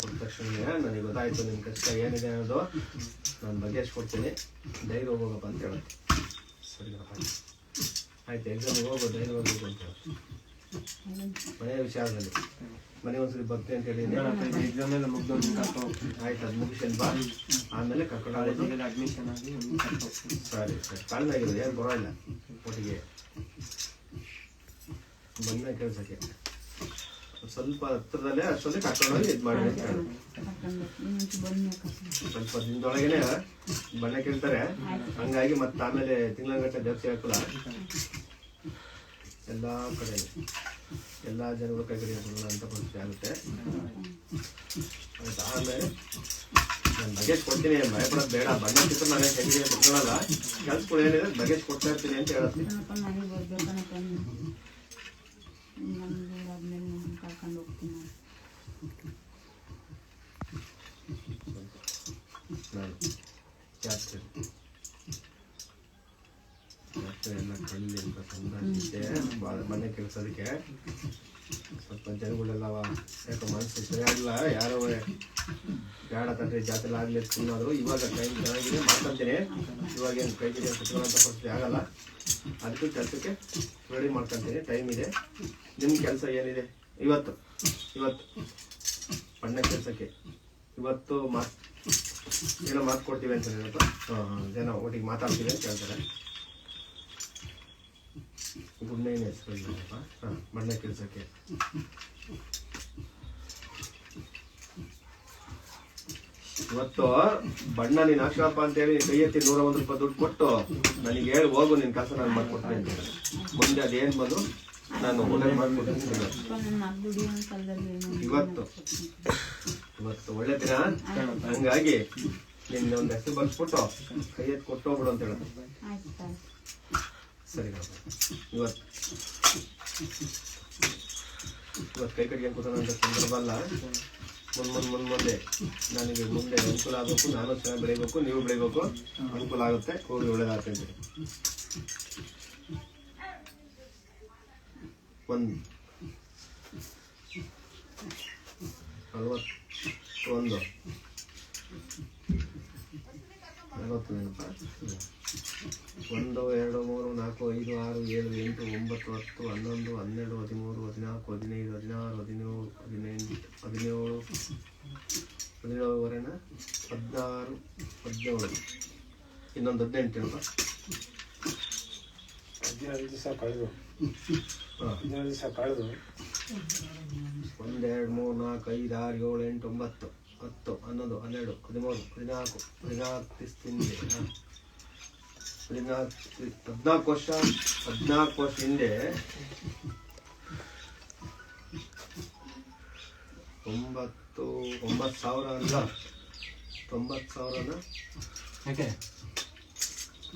ಕೊಟ್ಟ ತಕ್ಷಣ ನನಗೆ ಗೊತ್ತಾಯ್ತು ನಿಮ್ಮ ಕಷ್ಟ ಏನಿದೆ ಅನ್ನೋದು. ನಾನು ಬಗೆಹರಿಸ್ಕೊಡ್ತೀನಿ ಧೈರ್ಯ ಹೋಗೋಪ್ಪ ಅಂತ ಹೇಳುತ್ತೆ ಸರಿನಪ್ಪ ಆಯ್ತು ಎಕ್ಸಾಮ್ಗೆ ಹೋಗೋ ಧೈರ್ಯ ಹೋಗ್ಬೇಕು ಅಂತ ಹೇಳಿ. ಮನೆಯ ವಿಚಾರದಲ್ಲಿ. ಮನೆ ಒಂದ್ಸರಿ ಬರ್ತೀನಿ ಅಂತ ಹೇಳಿ ಎಕ್ಸಾಮ್ ಎಲ್ಲ ಮುಗ್ದು ಆಯ್ತು ಅದು ಮುಗಿಸಲ್ ಬಾ. ಆಮೇಲೆ ಕರ್ಕೊಂಡು ಹೋಗೋದು ಅಡ್ಮಿಷನ್ ಆಗಿ ಸರಿ ಸರಿ. ಆಗಿದೆ ಏನು ಬರೋಲ್ಲ. ಒಟ್ಟಿಗೆ. ಬಂದ ಕೆಲಸಕ್ಕೆ. ಸ್ವಲ್ಪ ಹತ್ರದಲ್ಲೇ ಅಷ್ಟೊಂದು ಕಟ್ಕೊಂಡೋಗಿ ಇದು ಮಾಡಿ. ಸ್ವಲ್ಪ ದಿನದೊಳಗೇನೆ ಬಣ್ಣ ಕೇಳ್ತಾರೆ. ಹಂಗಾಗಿ ಮತ್ತೆ ಆಮೇಲೆ ತಿಂಗಳಗಟ್ಟಲೆ ಜಾಸ್ತಿ ಹಾಕಲ್ಲ. ಎಲ್ಲ ಕಡೆ ಎಲ್ಲ ಜನಗಳು ಕೈ ಕಡೆ ಅಂತ ಪರಿಸ್ಥಿತಿ ಆಗುತ್ತೆ. ಆಮೇಲೆ ನಾನು ಬಗೆಸ್ ಕೊಡ್ತೀನಿ. ಭಯಪಡೋದು ಬೇಡ. ಬಣ್ಣ ಚಿತ್ರ ನಾನು ಹೆಂಗೆ ಕೆಲ್ಸ ಕೆಲ್ಸಗಳು ಏನಿದೆ ಬಗೆಸ್ ಕೊಡ್ತಾ ಇರ್ತೀನಿ ಅಂತ ಹೇಳುತ್ತೆ ಕರ್ಕೊಂಡು ಹೋಗ್ತೀನಿ ನಾನು ಮನೆ ಕೆಲಸದಕ್ಕೆ ಸ್ವಲ್ಪ ಜನಗಳೆಲ್ಲ ಯಾಕೋ ಮನಸ್ಸು ಸರಿಯಾಗಿಲ್ಲ ಯಾರೋ ಬೇಡ ತಂದ್ರೆ ಜಾತ್ರೆ ಆಗಲಿ ಸುಮ್ಮನಾದ್ರು ಇವಾಗ ಟೈಮ್ ಚೆನ್ನಾಗಿದೆ ಮಾಡ್ಕೊಂತೀನಿ ಇವಾಗ ಏನು ಕೈ ಗಿಡ ಕುತ್ಕೊಳ್ಳೋಂಥ ಪರಿಸ್ಥಿತಿ ಆಗಲ್ಲ ಅದಕ್ಕೂ ಕೆಲಸಕ್ಕೆ ರೆಡಿ ಮಾಡ್ಕೊಂತೀನಿ ಟೈಮ್ ಇದೆ ನಿಮ್ಮ ಕೆಲಸ ಏನಿದೆ ಇವತ್ತು ಇವತ್ತು. ಬಣ್ಣ ಕೆಲಸಕ್ಕೆ. ಇವತ್ತು ಮಾತು ಏನೋ ಮಾತು ಕೊಡ್ತೀವಿ ಅಂತ ಹೇಳಿದ್ರು. ಜನ ಒಟ್ಟಿಗೆ ಮಾತಾಡ್ತೀವಿ ಅಂತ ಹೇಳ್ತಾರೆ. ಗುಡ್ ನೈನ್ ಹೆಸರು ಬಣ್ಣ ಕೆಲಸಕ್ಕೆ. ಇವತ್ತು ಬಣ್ಣ ನೀನ್ ಹಾಕಪ್ಪ ಅಂತೇಳಿ ಕೈ ಎತ್ತಿ ನೂರ ಒಂದು ರೂಪಾಯಿ ದುಡ್ಡು ಕೊಟ್ಟು ನನಗೆ ಹೇಳಿ, ಹೋಗು ನಿನ್ನ ಕೆಲಸ ನಾನು ಮಾಡ್ಕೊಡ್ತೀನಿ ಅಂತ ಹೇಳಿ. ಮುಂದೆ ಅದೇನು ಬಂದು ನಾನು ಒಳ್ಳೆ ಕಾಲದಲ್ಲಿ ಇವತ್ತು. ಇವತ್ತು ಒಳ್ಳೆ ದಿನ. ಹಂಗಾಗಿ ನಿನ್ನ ಒಂದು ಹೆಸರು ಬರ್ಸ್ಬಿಟ್ಟು ಕೈ ಎತ್ತಿ ಕೊಟ್ಟು ಹೋಗ್ಬಿಡು ಅಂತ ಹೇಳೋದು. ಆಯ್ತು ಸರಿ ಇವತ್ತು. ಇವತ್ತು ಕೈ ಕೂತಾನ ಅಂತ ಸಂದರ್ಭ ಅಲ್ಲ. ಮುನ್ ಮುನ್ ಮುನ್ ಮುಂದೆ. ನನಗೆ ಮುಂದೆ ಅನುಕೂಲ ಆಗಬೇಕು ನಾನು ಚೆನ್ನಾಗಿ ಬೆಳಿಬೇಕು ನೀವು ಬೆಳಿಬೇಕು. ಅನುಕೂಲ ಆಗುತ್ತೆ ಹೋಗಿ ಒಳ್ಳೇದಾಗ್ತೈತೆ ಒಂದು. ನಲವತ್ತೊಂದು ಒಂದು, ಎರಡು, ಮೂರು, ನಾಲ್ಕು, ಐದು, ಆರು, ಏಳು, ಎಂಟು, ಒಂಬತ್ತು, ಹತ್ತು, ಹನ್ನೊಂದು, ಹನ್ನೆರಡು, ಹದಿಮೂರು, ಹದಿನಾಲ್ಕು, ಹದಿನೈದು, ಹದಿನಾರು, ಹದಿನೇಳು ಹದಿನೆಂಟು ಹದಿನೇಳು. ಹದಿನೇಳುವರೆನ? ಹದಿನಾರು, ಹದಿನೇಳು. ಇನ್ನೊಂದು ಹದಿನೆಂಟು ಸಹ ದಿವಸ ಕಳೆದು ಹಾಂ ಹದಿನೇಳು ದಿವಸ ಕಳೆದು ಒಂದೆರಡು ಮೂರು ನಾಲ್ಕು ಐದು ಆರು ಏಳು ಎಂಟು ಒಂಬತ್ತು ಹತ್ತು ಹನ್ನೊಂದು ಹನ್ನೆರಡು ಹದಿಮೂರು ಹದಿನಾಲ್ಕು ಹದಿನಾಲ್ಕು ತಿಂದೆ ಹದಿನಾಲ್ಕು ಹದಿನಾಲ್ಕು ವರ್ಷ ಹದಿನಾಲ್ಕು ವರ್ಷ ಹಿಂದೆ ಒಂಬತ್ತು ಒಂಬತ್ತು ಸಾವಿರ ಅಲ್ಲ ತೊಂಬತ್ತು ಸಾವಿರನ ಯಾಕೆ?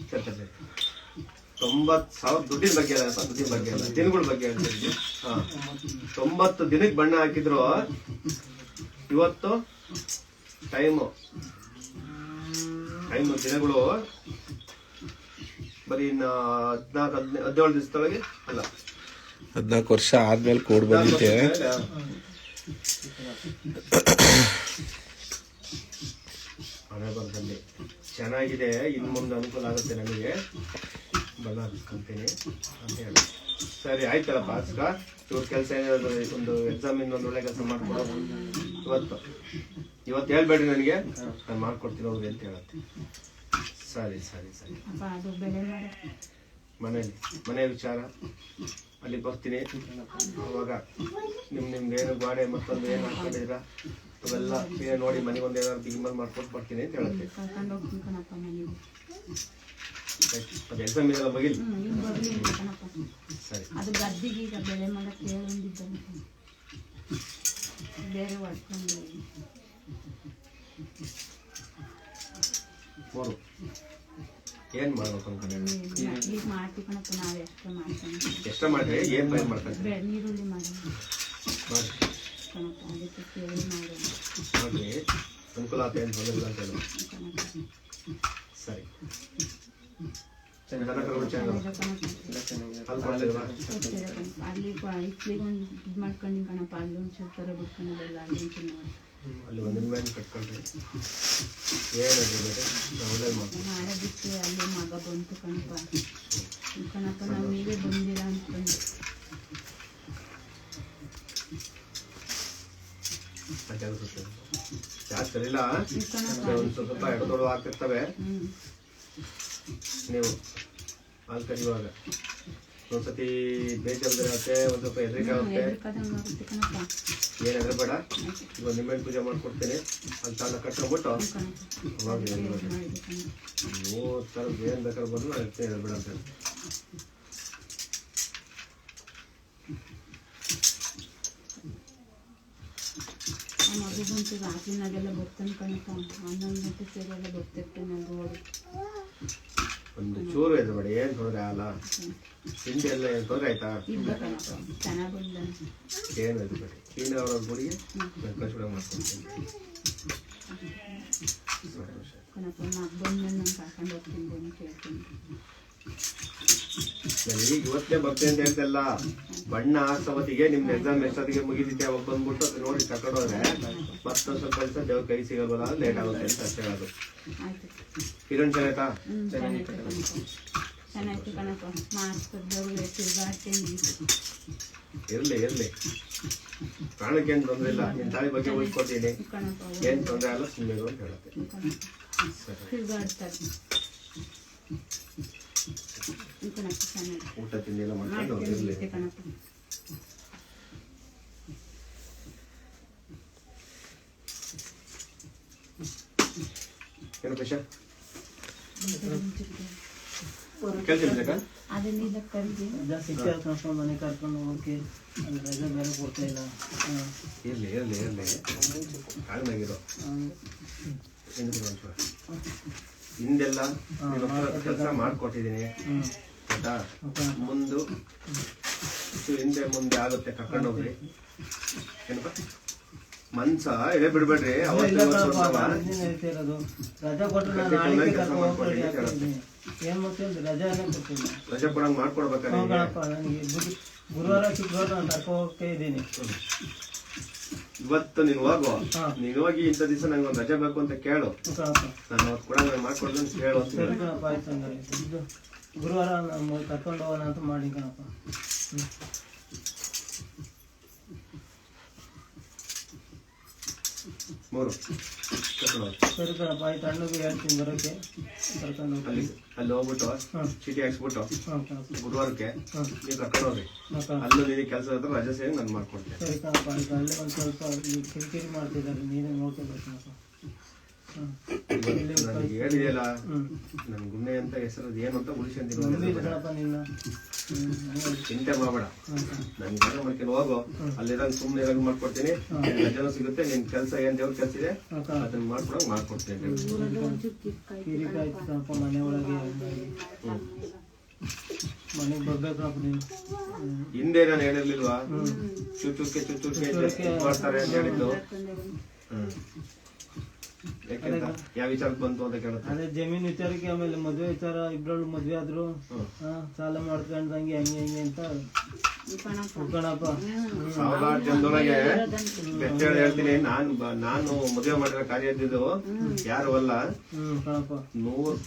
ಕೇಳ್ತಾರೆ ತೊಂಬತ್ತು ಸಾವಿರ ದುಡ್ಡಿನ ಬಗ್ಗೆ ಅಲ್ಲ ದುಡ್ಡಿನ ಬಗ್ಗೆ ಅಲ್ಲ ದಿನಗಳ ಬಗ್ಗೆ ಅಂತ ಇದ್ದೀನಿ. ಹಾ. ತೊಂಬತ್ತು ದಿನಕ್ಕೆ ಬಣ್ಣ ಹಾಕಿದ್ರು ಇವತ್ತು ಟೈಮು. ಟೈಮು ದಿನಗಳು ಬರೀ ಇನ್ನು ಹದಿನಾಲ್ಕು ಹದಿನೈದು ಹದಿನೇಳು ದಿವಸದೊಳಗೆ ಅಲ್ಲ. ಹದಿನಾಲ್ಕು ವರ್ಷ ಆದ್ಮೇಲೆ ಕೋಡ್ ಬಂದಿದೆ. ಹಣೆ ಬರದಲ್ಲಿ ಚೆನ್ನಾಗಿದೆ ಇನ್ನು ಮುಂದೆ ಅನುಕೂಲ ಆಗುತ್ತೆ ನನಗೆ ಹಾಕಿಸ್ಕೊಂತೀನಿ ಅಂತ ಹೇಳಿ. ಸರಿ, ಆಯ್ತಲ್ಲಪ್ಪ ಅಸ್ಕ ಇವ್ರ ಕೆಲಸ ಏನಾದ್ರು ಒಂದು ಎಕ್ಸಾಮ್ ಇನ್ನೊಂದು ಒಳ್ಳೆ ಕೆಲಸ ಮಾಡ್ಕೊಡೋ ಇವತ್ತು ಇವತ್ತು ಹೇಳ್ಬೇಡಿ ನನಗೆ. ನಾನು ಮಾಡ್ಕೊಡ್ತೀನಿ ಹೋಗಿ ಅಂತ ಹೇಳತ್ತೆ. ಸರಿ ಸರಿ ಸರಿ. ಮನೇಲಿ, ಮನೆ ವಿಚಾರ. ಅಲ್ಲಿ ಬರ್ತೀನಿ. ಅವಾಗ ನಿಮ್ಮ ನಿಮ್ದು ಏನು ಗಾಡೆ ಮತ್ತೊಂದು ಏನು ಹಾಕೊಂಡಿದ್ರ ಅವೆಲ್ಲ ನೋಡಿ ಮನೆಗೊಂದು ಏನಾದ್ರು ಬಿಗಿಮಲ್ ಮಾಡ್ಕೊಟ್ಟು ಬರ್ತೀನಿ ಅಂತ ಹೇಳುತ್ತೆ. ಎಕ್ಸಾಮ್ ಇದೆಲ್ಲ ಸರಿ. ಅದು ಗದ್ದಿಗೆ ಈಗ ಬೆಳೆ ಮಾಡಕ್ಕೆ ಬೇರೆ ಹೊಡ್ಕೊಂಡು. ಏನ್ ಮಾಡ್ಬೇಕು ಅನ್ಕೊಂಡೆ? ಈಗ ನಾವು ಎಷ್ಟೋ ಮಾಡ್ಕೊಂಡು ಎಷ್ಟೇ ಮಾಡಿದ್ರೆ ಏನ್ ನೀರುಳ್ಳಿ ಮಾಡಿ. ಕಣಪ್ಪ ಅದಕ್ಕೆ ಕೇಳಿ ಅನುಕೂಲ ಆತ ಏನ್ ಬಂದಿಲ್ಲ ಇಲ್ಲ ಅಂತ ಹೇಳು. ಅಲ್ಲ ಅಲ್ಲಿ ಇಟ್ಲಿಗೆ ಒಂದು ಇದು ಮಾಡ್ಕೊಂಡು ಕಣಪ್ಪ ಅಲ್ಲಿ ಒಂದು ಸ್ವಲ್ಪ ಥರ ಬಿಟ್ಕೊಂಡಿದ್ದೆಲ್ಲ ಅಲ್ಲಿ ನೋಡಿ ಅಲ್ಲಿ ಕಟ್ಕೊಂಡ್ರಿ ಮಾಡೋದಕ್ಕೆ ಅಲ್ಲಿ ಮಗ ಬಂತು ಕಣಪ್ಪ ಕಣಪ್ಪ ನಾವು ನೀವೇ ಬಂದಿಲ್ಲ ಅಂದ್ಕೊಂಡು ಜಾಸ್ತಿ ಸರಿಲ್ಲ ಸ್ವಲ್ಪ ಎಡದೊಳು ಆಗ್ತಿರ್ತವೆ ನೀವು ಹಾಲು ಕರಿಯುವಾಗ ಒಂದ್ಸತಿ ಬೇಜಾರಿರುತ್ತೆ ಒಂದ್ ಸ್ವಲ್ಪ ಹೆದರಿಕೆ ಆಗುತ್ತೆ. ಏನಾದ್ರೆ ಬೇಡ. ಇವಾಗ ನಿಮ್ಮೆಣ್ಣು ಪೂಜೆ ಮಾಡ್ಕೊಡ್ತೀನಿ. ಅಂತ ಅನ್ನ ಕಟ್ಕೊಂಡ್ಬಿಟ್ಟು ಅವಾಗ ಏನು ಥರದ್ದು ಬೇಕಾದ್ರೆ ಬಂದು ನಾನು ಇರ್ತೀನಿ ಅಂತ ಹೇಳಿ. ಆ ಮಗು ಬಂತು ರಾತ್ರಿನಾಗೆಲ್ಲ ಬರ್ತಾನೆ ಕಣಪ್ಪ. ಹನ್ನೊಂದು ಗಂಟೆ ಸೇರೆಲ್ಲ ಬರ್ತಿರ್ತಾನೆ ರೋಡ್ ಒಂದು ಚೂರು ಹೆದರ್ಬೇಡ ಏನು ತೊಂದರೆ ಆಗಲ್ಲ. ತಿಂಡಿ ಎಲ್ಲ ಏನು ತೊಂದರೆ ಆಯ್ತಾ? ಏನು ಹೆದರ್ಬೇಡಿ ಕ್ಲೀನ್ ಅವರ ಗುಡಿಗೆ ಕಳ್ಸಿಬಿಡ ಕರ್ಕೊಂಡು ಹೋಗ್ತೀನಿ ನಾನು ಈಗ ಇವತ್ತೇ ಬರ್ತೇನೆ ಅಂತ ಹೇಳ್ತಲ್ಲ. ಬಣ್ಣ ಹಾಕ್ಸವತ್ತಿಗೆ ನಿಮ್ದು ಎಕ್ಸಾಮ್ ಎಷ್ಟೊತ್ತಿಗೆ ಮುಗಿದಿದ್ದೆ ಅವಾಗ ಬಂದ್ಬಿಟ್ಟು ಅದು ನೋಡಿ ತಕೊಂಡೋದ್ರೆ ಮತ್ತೊಂದು ಸ್ವಲ್ಪ ಕೆಲಸ ದೇವ್ರ ಕೈ ಸಿಗಲ್ವಲ್ಲ ಲೇಟ್ ಆಗುತ್ತೆ ಅಂತ ಅಷ್ಟೇ ಹೇಳೋದು. ಆಯ್ತು. ಕಿರಣ್ ಚೆನ್ನಾಯ್ತಾ ಇರ್ಲಿ ಇರ್ಲಿ. ಪ್ರಾಣಕ್ಕೆ ಏನು ತೊಂದರೆ ಇಲ್ಲ. ನಿನ್ ತಾಯಿ ಬಗ್ಗೆ ಕಣಪ್ಪ ಏನ್ ತೊಂದರೆ ಅಲ್ಲ ಸುಮ್ಮನೆ ಅಂತ ಹೇಳುತ್ತೆ. ಸರಿ. ಊಟ ತಿಂಡಿ ಎಲ್ಲ ಮಾಡ್ಕೊಂಡು ಇರ್ಲಿ ಏನು ಸಿಕ್ಕಿ ಕರ್ಕೊಂಡು ಅಲ್ಲಿ ರಜೆ ಬೇರೆ ಕೊಡ್ತಾ ಇಲ್ಲ. ಹಾಂ ಇರ್ಲಿ ಇರ್ಲಿ. ಇರ್ಲಿ ಕಾಳ್ನಾಗಿರೋ ಹಿಂದೆಲ್ಲ ಕೆಲಸ ಮಾಡ್ಕೊಟ್ಟಿದ್ದೀನಿ. ಆಯ್ತಾ? ಮುಂದು ಹಿಂದೆ ಮುಂದೆ ಆಗುತ್ತೆ ಕರ್ಕೊಂಡು ಹೋಗ್ರಿ. ಏನಪ್ಪ? ಮನ್ಸ? ಎಳೆ ಬಿಡ್ಬೇಡ್ರಿ. ರಜಾ ಕೊಡಂಗ್ ಮಾಡ್ಕೊಡ್ಬೇಕಾ ಹ್ಞೂ ನಿಮ್ಗೆ? ಕಣಪ್ಪ ನನಗೆ ಗುರು ಗುರುವಾರ ಶುಕ್ರವಾರ ನಾನು ಹೋಗ್ತಾ ಇದ್ದೀನಿ. ಇವತ್ತು ನೀನು ಹೋಗು. ನೀನು ಹೋಗಿ ಇಂಥ ದಿವಸ ನಂಗೆ ಒಂದು ರಜೆ ಬೇಕು ಅಂತ ಕೇಳು. ನಾನು ಅವತ್ತು ಕೂಡ ನಾನು ಮಾಡ್ಕೊಡ್ದು ಅಂತ ಹೇಳಿ. ಗುರುವಾರ ಕರ್ಕೊಂಡು ಹೋಗೋಣ ಅಂತ ಮಾಡಿ ಕಣಪ್ಪ. ಮೂರು. ಸರಿ ಆಯ್ತು ಅಣ್ಣಗೆ ಹೇಳ್ತೀನಿ ಬರೋಕ್ಕೆ. ಕರ್ಕೊಂಡು ಅಲ್ಲಿ ಅಲ್ಲಿ ಹೋಗ್ಬಿಟ್ಟು ಹಾಂ ಚೀಟಿ ಹಾಕ್ಸ್ಬಿಟ್ಟು ಗುರುವಾರಕ್ಕೆ ಹಾಂ ನೀವು ಕರ್ಕೊಂಡು ಹೋಗ್ರಿ. ಅಲ್ಲೂ ನಿನಗೆ ಕೆಲಸ ಇದ್ರೆ ರಜೆ ಸೇರಿ ನಾನು ಮಾಡ್ಕೊಡ್ತೀನಿ. ಸರಿ ಕಣಪ್ಪ ಅಲ್ಲೇ ಒಂದು ಸ್ವಲ್ಪ ಕಿರಿಕಿರಿ ಮಾಡ್ತಿದ್ದಾರೆ ನೀನೇ ನೋಡ್ಕೋಬೇಕು ನನಗೆ ಹೇಳಿದೆಯಲ್ಲ ನನ್ ಗುನ್ನೆ ಅಂತ ಹೆಸರು ಏನು ಅಂತ ಉಳಿಸ್ಕೊಂತೀನಿ ಚಿಂತೆ ಮಾಡಬೇಡ. ನನ್ಗೆ ಕೆಲಸ ಮಾಡ್ಕೊಂಡು ಹೋಗು. ಅಲ್ಲಿರಂಗ್ ಸುಮ್ಮನೆ ಇರೋ ಮಾಡ್ಕೊಡ್ತೀನಿ. ಜನ ಸಿಗುತ್ತೆ ನಿನ್ ಕೆಲಸ ಏನ್ ದೇವ್ರ ಕೆಲಸ ಇದೆ ಅದನ್ನ ಮಾಡ್ಕೊಡಂಗ್ ಮಾಡ್ಕೊಡ್ತೀನಿ. ಮನೆ ಮನೆಗೆ ನೀನು. ಹಿಂದೆ ನಾನು ಹೇಳಿರ್ಲಿಲ್ವಾ? ಚುಚ್ಚುಕ್ಕೆ ಚುಚ್ಚುಕ್ಕೆ ಮಾಡ್ತಾರೆ ಅಂತ ಹೇಳಿದ್ದು. ಹ್ಮ್. ಯಾಕೆಂತ? ಯಾವ ವಿಚಾರಕ್ಕೆ ಬಂತು ಅಂತ ಕೇಳುತ್ತೆ. ಅದೇ ಜಮೀನ್ ವಿಚಾರಕ್ಕೆ ಆಮೇಲೆ ಮದ್ವೆ ವಿಚಾರ ಇಬ್ರು ಮದ್ವೆ ಆದ್ರು. ಸಾಲ ಮಾಡ್ಕೊಂಡಂಗೆ ಹಂಗೆ ಹಂಗೆ ಅಂತ ಕಣಪ್ಪ ಉಳ್ಕಣಪ್ಪ. ಸಾವಿರಾರು ಜನದೊಳಗೆ ಹೇಳ್ತೀನಿ ನಾನ್ ಬ- ನಾನು ಮದುವೆ ಮಾಡಿರೋ ಕಾರ್ಯ ಇದ್ದಿದ್ದು ಯಾರು ಅಲ್ಲ. ಹ್ಮ್ ಕಣಪ್ಪ ನೂರ್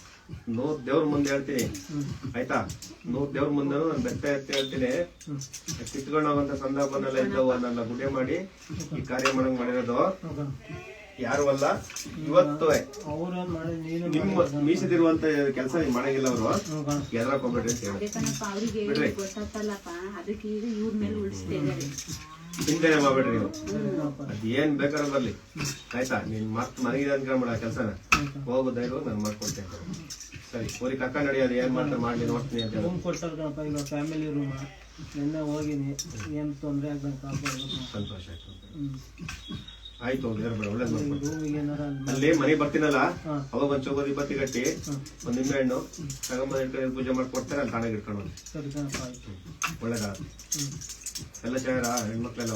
ನೂರ್ ದೇವ್ರ ಮುಂದೆ ಹೇಳ್ತೀನಿ. ಆಯ್ತಾ? ನೂರ್ ದೇವ್ರ ಮುಂದೆ ನಾನು ಬೆಟ್ಟ ಎತ್ತಿ ಹೇಳ್ತೀನಿ. ಕಿತ್ಕೊಂಡು ಹೋಗುವಂತ ಸಂದರ್ಭನೆಲ್ಲ ಇದ್ದವು ಅದನ್ನೆಲ್ಲ ಗುಡೆ ಮಾಡಿ ಈ ಕಾರ್ಯ ಮಾಡಂಗ್ ಮಾಡಿರೋದು. ಯಾರು ಅಲ್ಲ ಇವತ್ತು. ಮಾಡಿ ನಿಮ್ಮ ಮೀಸದಿರುವಂತ ಕೆಲಸ ನೀವು ಮಾಡಂಗಿಲ್ಲ ಅವರು. ಕಣಪ್ಪ ಹೋಗ್ಬೇಡ್ರಿ ಅಂತ ಹೇಳಿ. ಅದೇ ಕಣಪ್ಪ ಬಿಡ್ರಿ. ಗೊತ್ತಾತಲ್ಲಪ್ಪ ಅದಕ್ಕೆ ಈಗ ಮೇಲೆ ಉಳಿಸ್ತಾ ಇದ್ದಾರೆ. ಚಿಂತನೆ ಮಾಡ್ಬೇಡ್ರಿ ನೀವು. ಅದೇನ್ ಬೇಕಾದ್ರೆ ಅದ್ ಏನ್ ಬೇಕಾದ್ರೂ ಬರ್ಲಿ. ಆಯ್ತಾ? ನೀನ್ ಮತ್ ಮನೆಗೆ ಅನ್ಕೊಂಡ್ಬೇಡ ಕೆಲಸನ ಹ್ಮ್ ಕಣಪ್ಪ. ಹೋಗು ಧೈರ್ಯ ನಾನು ಮಾಡ್ಕೊಡ್ತೇನೆ. ಸರಿ ಕೋರಿ ಕಕ್ಕ ಅದು ಏನ್ ಮಾಡ್ತಾ ಮಾಡ್ಲಿ ನೋಡ್ತೀನಿ ಅಂತ ಹೇಳಿ. ರೂಮ್ ಕೊಡ್ತಾರಪ್ಪ ಈಗ ಫ್ಯಾಮಿಲಿ ರೂಮ್ ನಿನ್ನೆ ಹೋಗಿನಿ. ಏನ್ ತೊಂದ್ರೆ ಆಗ್ದಂಗೆ ಕಾಪಾಡ್ಬೇಕು ಸಂತೋಷ ಆಯ್ತು ಆಯ್ತು ಒಳ್ಳೇದು ಅಲ್ಲಿ ಮನೆ ಬರ್ತೀನಲ್ಲ. ಅವಾಗ ಒಂದ್ ಚೌಬದಿ ಬತ್ತಿ ಕಟ್ಟಿ. ಒಂದ್ ನಿಂಬೆ ಹಣ್ಣು ತಗೊಂಬಂದ್ ಇಟ್ಕೊಂಡು ಪೂಜೆ ಮಾಡ್ಕೊಡ್ತಾರೆ ಅಲ್ಲಿ ತಾನಾಗ ಇಟ್ಕೊಂಡು ಒಳ್ಳೇದ ಎಲ್ಲ ಚೆನ್ನಾಗಿರ ಹೆಣ್ಮಕ್ಳೆಲ್ಲ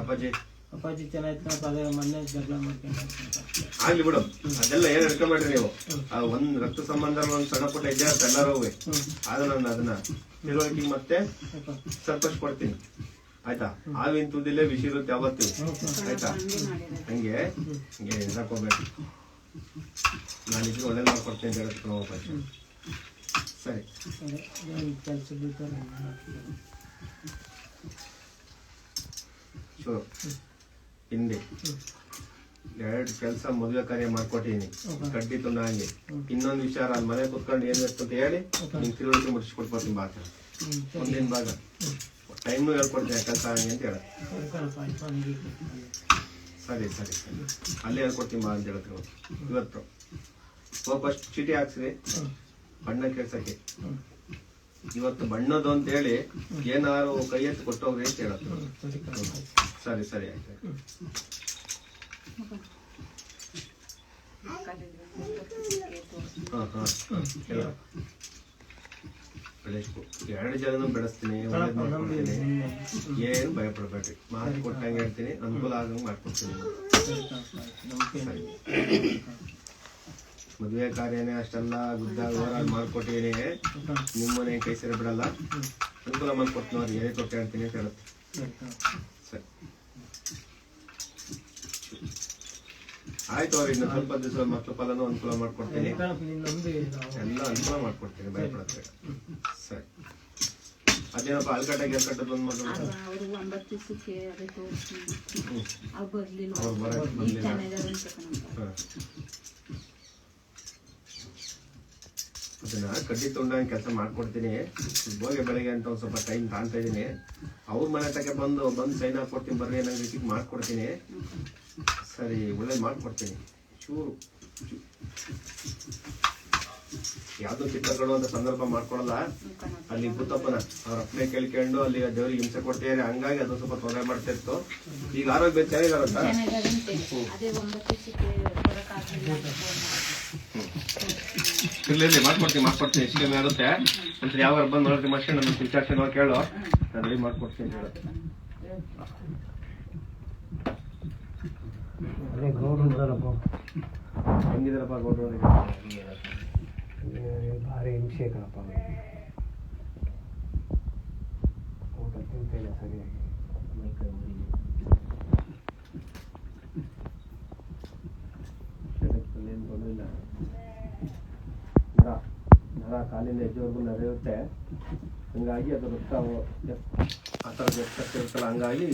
ಅಪ್ಪಾಜಿ? ಅಪ್ಪಾಜಿ ಚೆನ್ನಾಗಿತ್ತು ಅದೇ ಮೊನ್ನೆ ಜಗಳ ಮಾಡ್ಕೊಂಡು ಆಗ್ಲಿ ಬಿಡು ಅದೆಲ್ಲ ಏನ್ ಹಿಡ್ಕೊಂಬೇಡ್ರಿ ನೀವು? ಆ ಒಂದ್ ರಕ್ತ ಸಂಬಂಧ ಒಂದ್ ಸಣ್ಣ ಪುಟ್ಟ ಇದ್ದೆ ಎಲ್ಲಾರು ಎಲ್ಲರೂ ಆದ್ರೆ ನಾನು ಅದನ್ನ ತಿಳುವಳಿಕೆ ಮತ್ತೆ ಸರ್ಪಸ್ ಕೊಡ್ತೀನಿ. ಆಯ್ತಾ? ಹಾವಿನ ತುದಿಲೇ ವಿಷ ಇರುತ್ತೆ ಯಾವತ್ತು. ಆಯ್ತಾ? ಹಂಗೆ? ಹಂಗೆ ಇದಾಕೋಬೇಕು ನಾನು ಇದ್ರೆ ಒಳ್ಳೆ ಮಾಡ್ಕೊಡ್ತೀನಿ ಅಂತ ಹೇಳ್ತೀನಿ ಸರಿ. ಹಿಂಡಿ ಎರಡು ಕೆಲಸ ಮದುವೆ ಕಾರ್ಯ ಮಾಡ್ಕೊಟ್ಟಿನಿ ಕಡ್ಡಿ ತುಂಡ ಹಂಗೆ. ಇನ್ನೊಂದು ವಿಚಾರ ಅಲ್ಲಿ ಮನೆ ಕುತ್ಕೊಂಡು ಏನ್ ಅಂತ ಹೇಳಿ ನಿನ್ ತಿಳುವಳಿಕೆ ಮುಟ್ಟಿಸ್ಕೊಟ್ಬರ್ತೀನಿ ಭಾಗ. ಮುಂದಿನ ಭಾಗ. ಟೈಮ್ನು ಹೇಳ್ಕೊಡ್ತೀನಿ ಕೆಲಸ ಹಂಗೆ ಅಂತ ಹೇಳ ಸರಿ ಸರಿ ಸರಿ. ಅಲ್ಲೇ ಹೇಳ್ಕೊಡ್ತೀನಿ ಮಾ ಅಂತ ಹೇಳುತ್ತೆ ಇವತ್ತು ಫಸ್ಟ್ ಚೀಟಿ ಹಾಕ್ಸ್ರಿ. ಬಣ್ಣ ಕೆಲ್ಸಕ್ಕೆ ಇವತ್ತು ಬಣ್ಣದ್ದು ಅಂತ ಹೇಳಿ ಏನಾರು ಕೈ ಎತ್ತು ಕೊಟ್ಟೋಗ್ರಿ ಅಂತ ಹೇಳತ್ತು ಸರಿ ಸರಿ ಆಯ್ತು ಹಾಂ ಹಾಂ ಹೇಳು. ಎರಡು ಜನನು ಬೆಳೆಸ್ತೀನಿ ಒಳ್ಳೇದ್ ಮಾಡ್ಕೊಡ್ತೀನಿ ಏನು ಭಯ ಪಡ್ಬೇಡ್ರಿ ಮಾತು ಕೊಟ್ಟಂಗೆ ಹೇಳ್ತೀನಿ ಅನುಕೂಲ ಆಗಂಗೆ ಮಾಡ್ಕೊಡ್ತೀನಿ. ಮದುವೆ ಕಾರ್ಯನೇ ಅಷ್ಟೆಲ್ಲ ಗುದ್ದ ಓರಾಗಿ ಮಾಡ್ಕೊಟ್ಟಿನಿ ನಿಮ್ಮನೆ ಕೈ ಸೇರಿ ಬಿಡಲ್ಲ. ಅನುಕೂಲ ಮಾಡ್ಕೊಡ್ತೀನಿ ಅವ್ರಿಗೆ ಏನೇ ಕೊಟ್ಟು ಹೇಳ್ತೀನಿ ಅಂತ ಹೇಳುತ್ತೆ. ಸರಿ. ಆಯ್ತು ಅವ್ರಿಗೆ ಇನ್ನು ಸ್ವಲ್ಪ ದಿವಸ ಮಕ್ಕಳ ಫಲನೂ ಅನುಕೂಲ ಮಾಡ್ಕೊಡ್ತೀನಿ. ಎಲ್ಲ ಅನುಕೂಲ ಮಾಡ್ಕೊಡ್ತೀನಿ ಭಯಪಡತ್ತೆ ಸರಿ. ಅದೇನಪ್ಪ ಅಲ್ಕಟ್ಟ ಗೆಲ್ಕಟ್ಟದ ಒಂದು ಮಗಳು ಅವರು ಒಂಬತ್ತು ದಿವಸಕ್ಕೆ. ಅವ್ರು ಬರ್ಲಿಲ್ಲ. ಬಂದಿಲ್ಲ. ಅದನ್ನ ಕಡ್ಡಿ ತೊಂಡಂಗೆ ಕೆಲಸ ಮಾಡ್ಕೊಡ್ತೀನಿ. ಹೋಗಿ ಬೆಳಗ್ಗೆ ಅಂತ ಒಂದು ಸ್ವಲ್ಪ ಟೈಮ್ ತಾಂತ ಇದ್ದೀನಿ. ಅವ್ರ ಮನೆ ತಕ್ಕೆ ಬಂದು ಬಂದು ಸೈನ್ ಹಾಕೊಡ್ತೀನಿ ಬರ್ರಿ ಅನ್ನೋ ರೀತಿಗೆ ಮಾಡ್ಕೊಡ್ತೀನಿ. ಸರಿ ಒಳ್ಳೆ ಮಾಡ್ಕೊಡ್ತೀನಿ. ಚೂರು. ಯಾವುದೋ ಚಿತ್ರಗಳು ಅಂತ ಸಂದರ್ಭ ಮಾಡ್ಕೊಳಲ್ಲ. ಅಲ್ಲಿ ಭೂತಪ್ಪನ ಅವ್ರ ಅಪ್ಪನೆ ಕೇಳ್ಕೊಂಡು ಅಲ್ಲಿ ದೇವ್ರಿಗೆ ಹಿಂಸೆ ಕೊಡ್ತಿದ್ದಾರೆ ಹಂಗಾಗಿ ಅದು ಸ್ವಲ್ಪ ತೊಂದರೆ ಮಾಡ್ತಾ ಇತ್ತು. ಈಗ ಆರೋಗ್ಯ ಚೆನ್ನಾಗಿದಾರಂತ. ಇರ್ಲಿ ಮಾಡ್ಕೊಡ್ತೀನಿ ಮಾಡ್ಕೊಡ್ತೀನಿ. ಎಷ್ಟು ಕಮ್ಮಿ ಆಗುತ್ತೆ? ಅಂತ ಯಾವಾಗ ಬಂದು ಮಾಡ್ತೀನಿ ಮಾಡ್ಕೊಂಡು ನಮ್ಮ ವಿಚಾರಿಸಿ ಕೇಳು. ನಾನು ಮಾಡ್ಕೊಡ್ತೀನಿ ಅಂತ ಹೇಳು ಹೆಂಗಿದಾರಪ್ಪ ಗೌಡ್ರು ಭಾರಿ ಹಿಂಸೆ ಕಣಪ್ಪ. ಊಟ ತಿಂತಿಲ್ಲ ಸರಿಯಾಗಿ. ಏನು ತೊಂದರೆ ಇಲ್ಲ ನರ ನರ ಕಾಲಿಂದ ಹೆಜ್ಜೆವರೆಗೂ ನಡೆಯುತ್ತೆ ಹಂಗಾಗಿ ಅದು ರಕ್ತ ಆ ಥರ ಇರುತ್ತಲ್ಲ ಹಂಗಾಗಿ